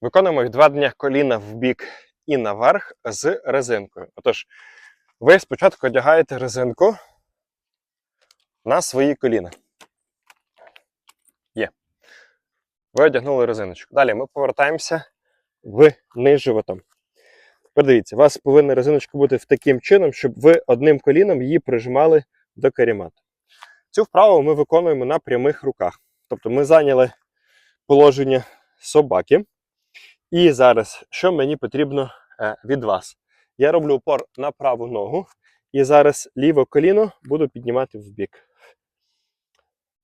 Виконуємо відведення коліна в бік і наверх з резинкою. Отож, ви спочатку одягаєте резинку на свої коліна. Є. Ви одягнули резиночку. Далі ми повертаємося вниз животом. Подивіться, у вас повинна резиночка бути в таким чином, щоб ви одним коліном її прижимали до карімату. Цю вправу ми виконуємо на прямих руках. Тобто ми зайняли положення собаки. І зараз, що мені потрібно е, від вас? Я роблю упор на праву ногу, і зараз ліве коліно буду піднімати в бік.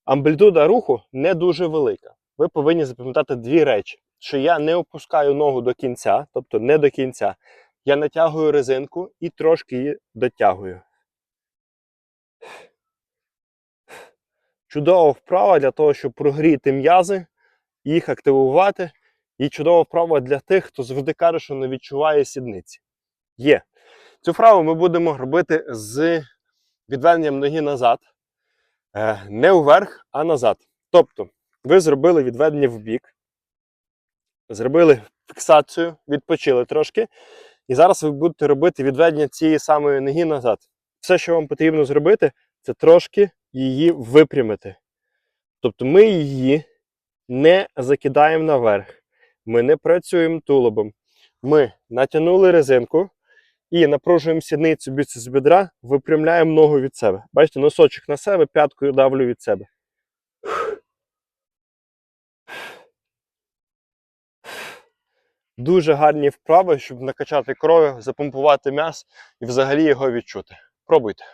Амплітуда руху не дуже велика. Ви повинні запам'ятати дві речі: що я не опускаю ногу до кінця, тобто не до кінця. Я натягую резинку і трошки її дотягую. Чудова вправа для того, щоб прогріти м'язи, їх активувати. І чудова вправа для тих, хто завжди каже, що не відчуває сідниці. Є. Цю вправу ми будемо робити з відведенням ноги назад. Е, Не вверх, а назад. Тобто, ви зробили відведення в бік, зробили фіксацію, відпочили трошки. І зараз ви будете робити відведення цієї самої ноги назад. Все, що вам потрібно зробити, це трошки її випрямити. Тобто ми її не закидаємо наверх. Ми не працюємо тулубом. Ми натягнули резинку і напружуємо сідницю біці з бедра, випрямляємо ногу від себе. Бачите, носочок на себе, п'яткою давлю від себе. Дуже гарні вправи, щоб накачати кров, запомпувати м'яс і взагалі його відчути. Пробуйте.